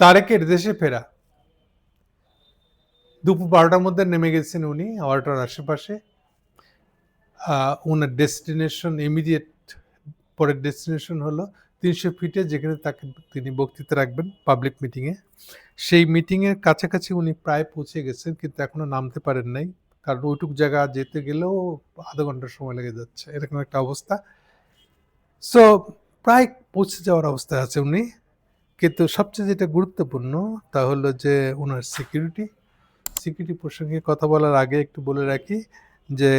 তারেকের দেশে ফেরা। দুপুর বারোটার মধ্যে নেমে গেছেন উনি বারোটার আশেপাশে। ওনার ডেস্টিনেশন, ইমিডিয়েট পরের ডেস্টিনেশন হলো তিনশো ফিটে, যেখানে তাকে তিনি বক্তৃতা রাখবেন পাবলিক মিটিংয়ে। সেই মিটিংয়ের কাছাকাছি উনি প্রায় পৌঁছে গেছেন, কিন্তু এখনও নামতে পারেন নাই। কারণ ওইটুক জায়গা যেতে গেলেও আধা ঘণ্টা সময় লেগে যাচ্ছে। এরকম একটা অবস্থা। সো প্রায় পৌঁছে যাওয়ার অবস্থায় আছে উনি। কিন্তু সবচেয়ে যেটা গুরুত্বপূর্ণ তা হলো যে ওনার সিকিউরিটি সিকিউরিটি প্রসঙ্গে কথা বলার আগে একটু বলে রাখি যে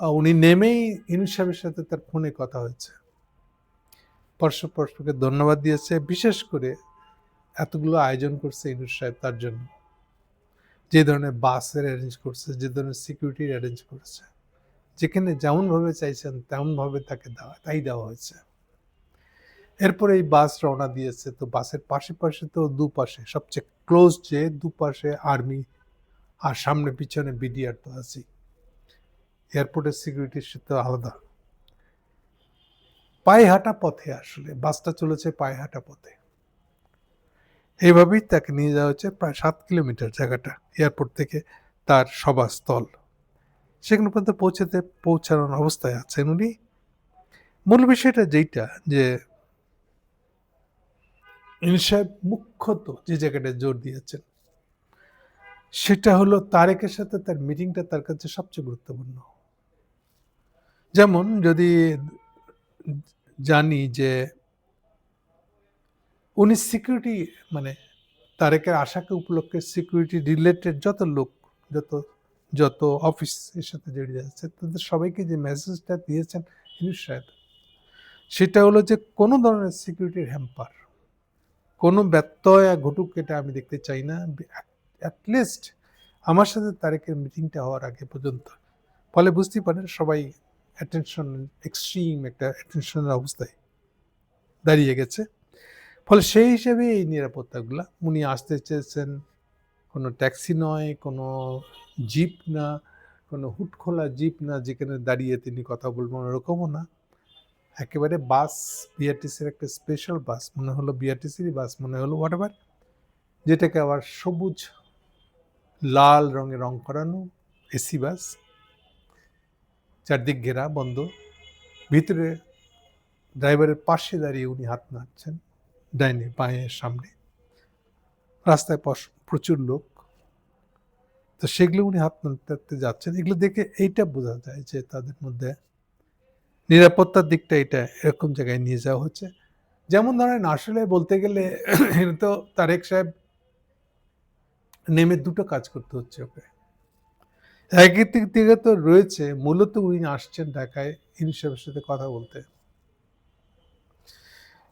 উনি নেমেই ইনুস সাহেবের সাথে তার ফোনে কথা হয়েছে। পরস্পর পরস্পরকে ধন্যবাদ দিয়েছে, বিশেষ করে এতগুলো আয়োজন করছে ইনুস সাহেব তার জন্য। যে ধরনের বাসের অ্যারেঞ্জ করছে, যে ধরনের সিকিউরিটির অ্যারেঞ্জ করেছে। যেখানে যেমনভাবে চাইছেন, তেমনভাবে তাকে দেওয়া, তাই দেওয়া হয়েছে। এরপরে এই বাস রওনা দিয়েছে, তো বাসের পাশে পাশে তো দুপাশে, সবচেয়ে ক্লোজ যে দুপাশে আর্মি আর সামনে পিছনে বিডিআর তো আছেই। এয়ারপোর্টের সিকিউরিটির সাথে আলাদা। পায়ে হাঁটা পথে আসলে, বাসটা চলেছে পায়ে হাঁটা পথে। এইভাবেই তাকে নিয়ে যাওয়া হচ্ছে প্রায় সাত কিলোমিটার জায়গাটা এয়ারপোর্ট থেকে তার সভাস্থল। সেখানে পর্যন্ত পৌঁছাতে, পৌঁছানোর অবস্থায় আছেন উনি। মূল বিষয়টা যেইটা, যে ইনি সাহেব মুখ্যত যে জায়গাটা জোর দিয়েছেন, সেটা হলো তারেকের সাথে তার মিটিংটা তার কাছে সবচেয়ে গুরুত্বপূর্ণ। যেমন যদি জানি যে উনি সিকিউরিটি মানে তারেকের আশাকে উপলক্ষে সিকিউরিটি রিলেটেড যত লোক, যত যত অফিসের সাথে জড়িয়ে আছে, তাদের সবাইকে যে মেসেজটা দিয়েছেন সাহেব, সেটা হলো যে কোনো ধরনের সিকিউরিটির হ্যাম্পার। কোনো ব্যত্যয় ঘটুক এটা আমি দেখতে চাই না। অ্যাটলিস্ট আমার সাথে তারেকের মিটিংটা হওয়ার আগে পর্যন্ত। ফলে বুঝতেই পারেন সবাই অ্যাটেনশন এক্সট্রিম একটা অ্যাটেনশনের অবস্থায় দাঁড়িয়ে গেছে। ফলে সেই হিসেবে এই নিরাপত্তাগুলা, উনি আসতে চেয়েছেন, কোনো ট্যাক্সি নয়, কোনো জিপ না, কোনো হুট খোলা জিপ না, যেখানে দাঁড়িয়ে তিনি কথা বলবেন, ওরকমও না। একেবারে বাস বিআরটিসির একটা স্পেশাল বাস, মনে হলো বিআরটিসির বাস, মনে হলো হোয়াট এভার যেটাকে আবার সবুজ, লাল রঙে রং করানো এসি বাস। চারদিক ঘেরা, বন্ধ। ভিতরে ড্রাইভারের পাশে দাঁড়িয়ে উনি হাত নাড়ছেন, ডাইনে বাঁয়ের সামনে। রাস্তায় প্রচুর লোক। তো সেগুলো উনি হাত নাড়তে যাচ্ছেন। এগুলো দেখে এইটা বোঝা যায় যে তাদের মধ্যে নিরাপত্তার দিকটা এটা এরকম জায়গায় নিয়ে যাওয়া হচ্ছে। যেমন ধরেন আসলে বলতে গেলে তো তারেক সাহেব নেমে দুটো কাজ করতে হচ্ছে ওকে। একই দিক থেকে তো রয়েছে, মূলত উনি আসছেন ঢাকায় ইনি সাথে কথা বলতে।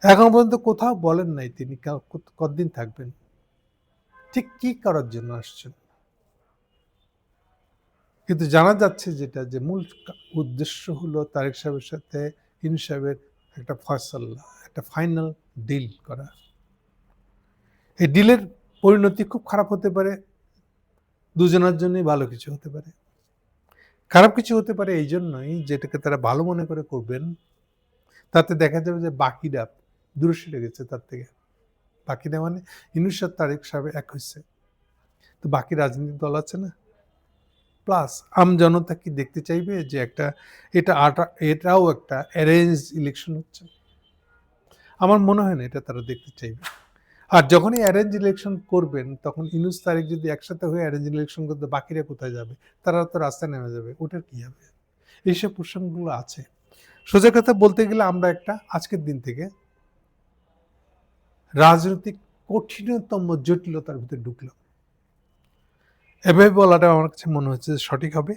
এখন পর্যন্ত কোথাও বলেন নাই তিনি কতদিন থাকবেন? ঠিক কি করার জন্য আসছেন? কিন্তু জানা যাচ্ছে যেটা, যে মূল উদ্দেশ্য হলো তারেক সাহেবের সাথে ইনু সাহেবের একটা ফয়সাল্লা একটা ফাইনাল ডিল করা। এই ডিলের পরিণতি খুব খারাপ হতে পারে, দুজনের জন্যই ভালো কিছু হতে পারে। খারাপ কিছু হতে পারে এই জন্যই যেটাকে তারা ভালো মনে করে করবেন, তাতে দেখা যাবে যে বাকিরা দূরে সরে গেছে তার থেকে। বাকিরা মানে ইনুসার তারেক সাহেব এক হয়েছে তো বাকি রাজনৈতিক দল আছে না? প্লাস আম জনতা কি দেখতে চাইবে যে একটা, এটা আটা- এটাও একটা অ্যারেঞ্জ ইলেকশন হচ্ছে? আমার মনে হয় না এটা তারা দেখতে চাইবে। আর যখনই অ্যারেঞ্জ ইলেকশন করবেন, তখন ইনুস তারিখ যদি একসাথে হয়ে অ্যারেঞ্জ ইলেকশন করতে, বাকিরা কোথায় যাবে? তারা তো রাস্তায় নেমে যাবে, ওটার কি হবে? এইসব প্রসঙ্গগুলো আছে। সোজা কথা বলতে গেলে আমরা একটা, আজকের দিন থেকে রাজনৈতিক কঠিনতম জটিলতার ভিতরে ঢুকলাম। এভাবে বলাটা আমার কাছে মনে হচ্ছে যে সঠিক হবে।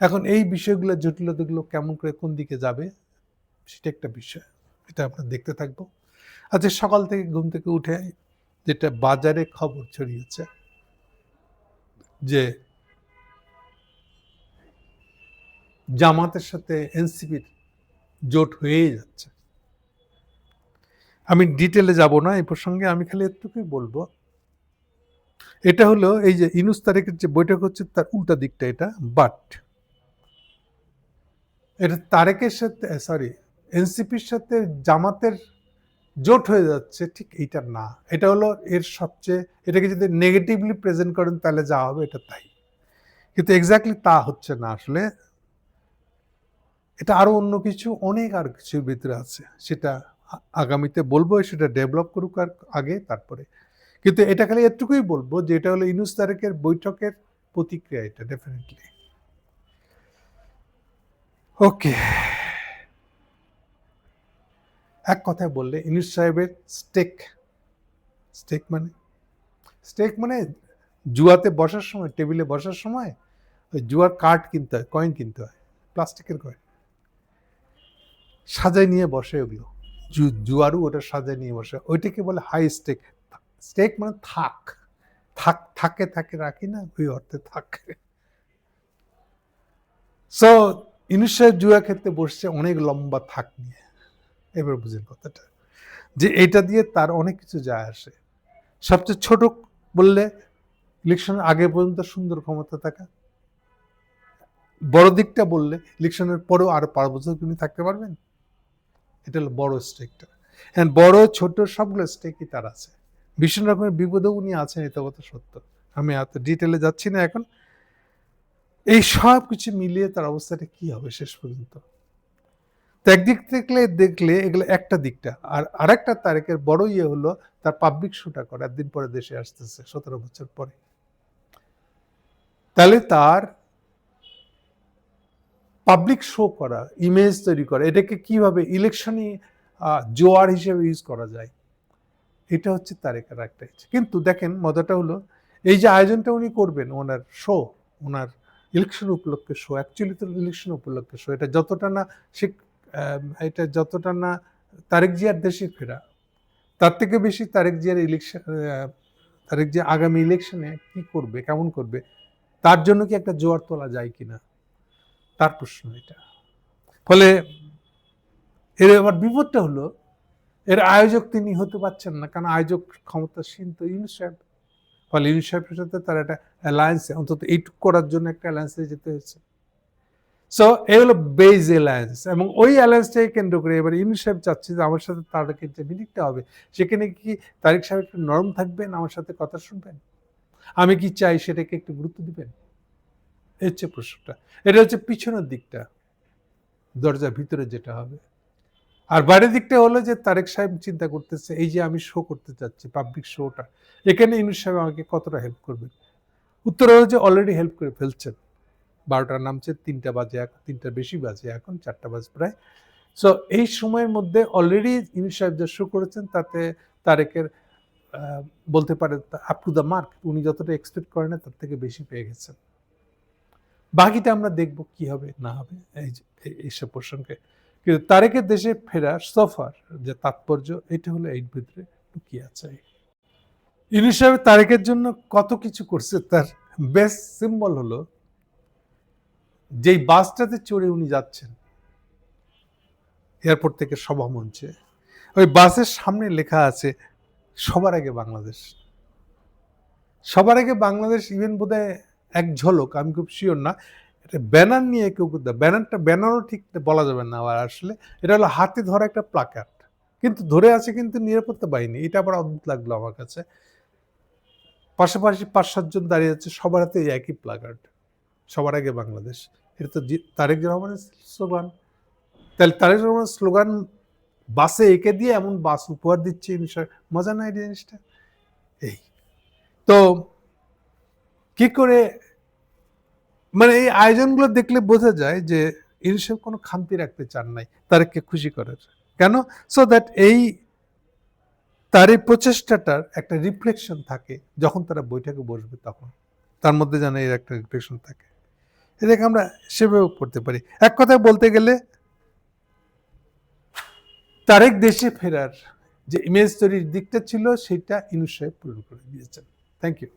এখন এই বিষয়গুলো, জটিলতাগুলো কেমন করে কোন দিকে যাবে, সেটা একটা বিষয়। এটা আমরা দেখতে থাকব। আচ্ছা সকাল থেকে ঘুম থেকে উঠে যেটা বাজারে খবর ছড়িয়েছে যে জামাতের সাথে এনসিপির জোট হয়েই যাচ্ছে। আমি ডিটেলে যাব না, এই প্রসঙ্গে আমি খালি এটুকুই বলব এটা হলো এই যে ইনুস তারিখের যে বৈঠক হচ্ছে, তার উল্টা দিকটা এটা বাট এটা তারেকের সাথে সরি এনসিপির সাথে জামাতের জোট হয়ে যাচ্ছে, ঠিক এইটা না। এটা হলো এর সবচেয়ে, এটাকে যদি নেগেটিভলি প্রেজেন্ট করেন, তাহলে যা হবে এটা তাই। কিন্তু এক্স্যাক্টলি তা হচ্ছে না আসলে। এটা আরও অন্য কিছু, অনেক আর কিছুর ভিতরে আছে। সেটা আগামীতে বলব, সেটা ডেভেলপ করুক আর আগে, তারপরে কিন্তু এটা খালি এটুকুই বলব যে এটা হলো ইনুস তারেকের বৈঠকের প্রতিক্রিয়া এটা ডেফিনেটলি ওকে এক কথায় বললে, ইনুস সাহেবের স্টেক স্টেক মানে? স্টেক মানে জুয়াতে বসার সময়, টেবিলে বসার সময় ওই জুয়ার কার্ড কিনতে হয় কয়েন কিনতে হয়, প্লাস্টিকের কয়েন সাজায় নিয়ে বসে ওগুলো। জু- জুয়ারও ওটা সাজায় নিয়ে বসে। ওইটাকে বলে হাই স্টেক স্টেক মানে থাক থাক, থাকে থাকে রাখি না, ওই অর্থে থাক। সো সাহেব জুয়া ক্ষেত্রে বসছে অনেক লম্বা থাক নিয়ে। এবার বুঝেন কথাটা, যে এটা দিয়ে তার অনেক কিছু যায় আসে। সবচেয়ে ছোট বললে ইলেকশনের আগে পর্যন্ত সুন্দর ক্ষমতা থাকা। বড় দিকটা বললে ইলেকশনের পরেও আরও পাঁচ বছর তিনি থাকতে পারবেন? এটা হলো বড় স্টেকটা। হ্যাঁ বড়, ছোট সবগুলো স্টেকই তার আছে। ভীষণ রকমের বিপদেও উনি আছেন, এটা কথা সত্য। আমি এত ডিটেলে যাচ্ছি না এখন। এই সব কিছু মিলিয়ে তার অবস্থাটা কি হবে শেষ পর্যন্ত? তো একদিক থেকে দেখলে এগুলো একটা দিকটা, আর আরেকটা তারিখের বড় ইয়ে হলো তার পাবলিক শোটা করা, একদিন পরে দেশে আসতেছে, সতেরো বছর পরে। তাহলে তার পাবলিক শো করা ইমেজ তৈরি করা, এটাকে কীভাবে ইলেকশনই জোয়ার হিসেবে ইউজ করা যায়? এটা হচ্ছে তারেকের একটা কিন্তু দেখেন মজাটা হলো, এই যে আয়োজনটা উনি করবেন, ওনার শো ওনার ইলেকশন উপলক্ষে শো অ্যাকচুয়ালি তো ইলেকশন উপলক্ষে শো এটা যতটা না সে এটা যতটা না তারেক জিয়ার দেশে ফেরা, তার থেকে বেশি তারেক জিয়ার ইলেকশন তারেক জিয়া আগামী ইলেকশনে কি করবে, কেমন করবে, তার জন্য কি একটা জোয়ার তোলা যায় কিনা, তার প্রশ্ন এটা। ফলে এর এবার বিপদটা হলো এর আয়োজক তিনি হতে পারছেন না, কারণ আয়োজক ক্ষমতাসীন তো ইউনুস সাহেব। ফলে ইউনুস সাহেবের সাথে তার একটা অ্যালায়েন্সে অন্তত এইটুকু করার জন্য একটা অ্যালায়েন্সে যেতে হয়েছে। সো এই হলো বেজ অ্যালায়েন্স এবং ওই অ্যালায়েন্সটাকে কেন্দ্র করে এবার ইউনুস সাহেব চাচ্ছে যে আমার সাথে তাদেরকে যে মিটিংটা হবে, সেখানে কি তারিক সাহেব একটু নরম থাকবেন, আমার সাথে কথা শুনবেন? আমি কি চাই সেটাকে একটু গুরুত্ব দিবেন? এই হচ্ছে প্রশ্নটা। এটা হচ্ছে পিছনের দিকটা। দরজার ভিতরে যেটা হবে। আর বাইরের দিকটা হলো যে তারেক সাহেব চিন্তা করতেছে, এই যে আমি শো করতে চাচ্ছি পাবলিক শোটা এখানে ইউনুস সাহেব আমাকে কতটা হেল্প করবেন? উত্তর হলো যে অলরেডি হেল্প করে ফেলছেন। বারোটার নামছে, তিনটা বাজে এখন, তিনটার বেশি বাজে এখন, চারটা বাজে প্রায়। সো এই সময়ের মধ্যে অলরেডি ইউনুস সাহেব যা শো করেছেন, তাতে তারেকের বলতে পারে আপ টু দ্য মার্ক উনি যতটা এক্সপেক্ট করেন না, তার থেকে বেশি পেয়ে গেছেন। বাকিটা আমরা দেখব কি হবে, না হবে এই- এইসব প্রসঙ্গে। কিন্তু তারেকের দেশে ফেরার সফর যে তাৎপর্য, এটা হলো এর ভিতরে লুকিয়ে আছে। ইউনুস সাহেব তারেকের জন্য কত কিছু করছে, তার বেস্ট সিম্বল হলো যেই বাসটাতে চড়ে উনি যাচ্ছেন এয়ারপোর্ট থেকে সভা মঞ্চে। ওই বাসের সামনে লেখা আছে, সবার আগে বাংলাদেশ। সবার আগে বাংলাদেশ ইভেন বোধহয় এক ঝলক, আমি খুব শিওর না এটা ব্যানার নিয়ে কেউ ব্যানারটা, ব্যানারও ঠিক বলা যাবে না আবার আসলে। এটা হলো হাতে ধরা একটা প্লাকার্ড। কিন্তু ধরে আছে কিন্তু নিরাপত্তা বাহিনী। এটা আবার অদ্ভুত লাগল আমার কাছে। পাশাপাশি পাঁচ সাতজন দাঁড়িয়ে আছে, সবার হাতে একই প্লাকার্ড। সবার আগে বাংলাদেশ। এটা তো তারেক রহমানের স্লোগান। তাহলে তারেক রহমানের স্লোগান, বাসে এঁকে দিয়ে এমন বাস উপহার দিচ্ছে মজা নাই জিনিসটা? এই। তো কি করে মানে এই আয়োজনগুলো দেখলে বোঝা যায় যে ইউনিসেফ কোনো খামতি রাখতে চান নাই, তারেককে খুশি করার। কেন? সো দ্যাট এই তার এই প্রচেষ্টাটার একটা রিফ্লেকশন থাকে যখন তারা বৈঠকে বসবে তখন। তার মধ্যে যেন এর একটা রিফ্লেকশন থাকে। এটাকে আমরা সেভাবেও পড়তে পারি। এক কথায় বলতে গেলে তারেক দেশে ফেরার যে ইমেজ তৈরির দিকটা ছিল, সেটা ইনুস সাহেব পূরণ করে দিয়েছেন। Thank you